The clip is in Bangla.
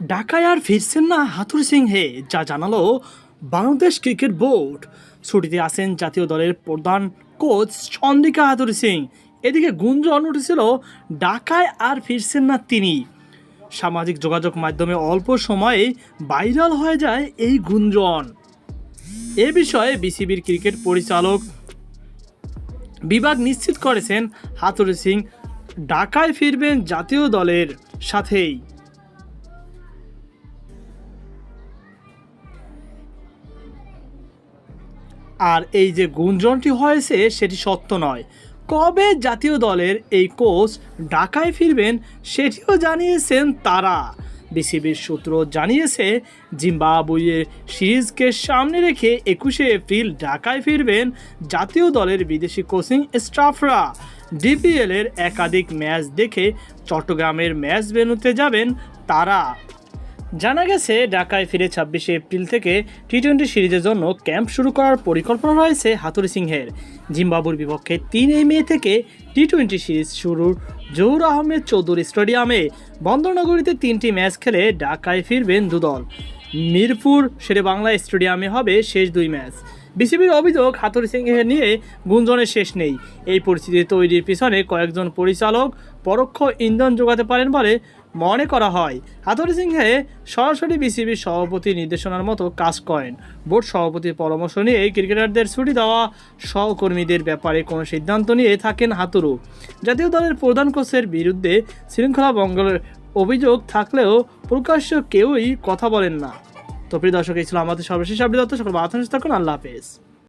ঢাকায় আর ফিরছেন না হাথুর সিংহে, যা জানালো বাংলাদেশ ক্রিকেট বোর্ড। ছুটিতে আসেন জাতীয় দলের প্রধান কোচ চন্দ্রিকা হাথুর সিং। এদিকে গুঞ্জন উঠেছিল, ঢাকায় আর ফিরছেন না তিনি। সামাজিক যোগাযোগ মাধ্যমে অল্প সময়ে ভাইরাল হয়ে যায় এই গুঞ্জন। এ বিষয়ে বিসিবির ক্রিকেট পরিচালক বিভাগ নিশ্চিত করেছেন, হাতুর সিং ঢাকায় ফিরবেন জাতীয় দলের সাথেই। আর এই যে গুঞ্জনটি হয়েছে, সেটি সত্য নয়। কবে জাতীয় দলের এই কোচ ঢাকায় ফিরবেন, সেটিও জানিয়েছেন তারা। বিসিবির সূত্র জানিয়েছে জিম্বাবুয়ে সিরিজকে সামনে রেখে একুশে এপ্রিল ঢাকায় ফিরবেন জাতীয় দলের বিদেশি কোচিং স্টাফরা। ডিপিএলের একাধিক ম্যাচ দেখে চট্টগ্রামের ম্যাচ ভেন্যুতে যাবেন তারা। জানা গেছে, ঢাকায় ফিরে ছাব্বিশে এপ্রিল থেকে টি টোয়েন্টি সিরিজের জন্য ক্যাম্প শুরু করার পরিকল্পনা রয়েছে হাতুরি সিংহের। জিম্বাবুর বিপক্ষে তিন এই মে থেকে টি টোয়েন্টি সিরিজ শুরুর জহুর আহমেদ চৌধুরী স্টেডিয়ামে বন্দরনগরীতে তিনটি ম্যাচ খেলে ঢাকায় ফিরবেন দুদল। মিরপুর শেরে বাংলা স্টেডিয়ামে হবে শেষ দুই ম্যাচ। বিসিবির অভিযোগ হাতুরি সিংহের নিয়ে গুঞ্জনের শেষ নেই। এই পরিস্থিতি তৈরির পিছনে কয়েকজন পরিচালক পরোক্ষ ইন্ধন যোগাতে পারেন বলে মনে করা হয়। হাতুরি সিংহে সরাসরি বিসিবির সভাপতি নির্দেশনার মতো কাজ করেন। বোর্ড সভাপতির পরামর্শ নিয়ে ক্রিকেটারদের ছুটি দেওয়া সহকর্মীদের ব্যাপারে কোনো সিদ্ধান্ত নিয়ে থাকেন হাতুরু জাতীয় দলের প্রধান কোচের বিরুদ্ধে শৃঙ্খলা ভঙ্গের অভিযোগ থাকলেও প্রকাশ্য কেউই কথা বলেন না। তো প্রিয় দর্শক এই ছিল আমাদের সর্বশেষ আপডেট সকল ভালো থাকুন আল্লাহ হাফেজ।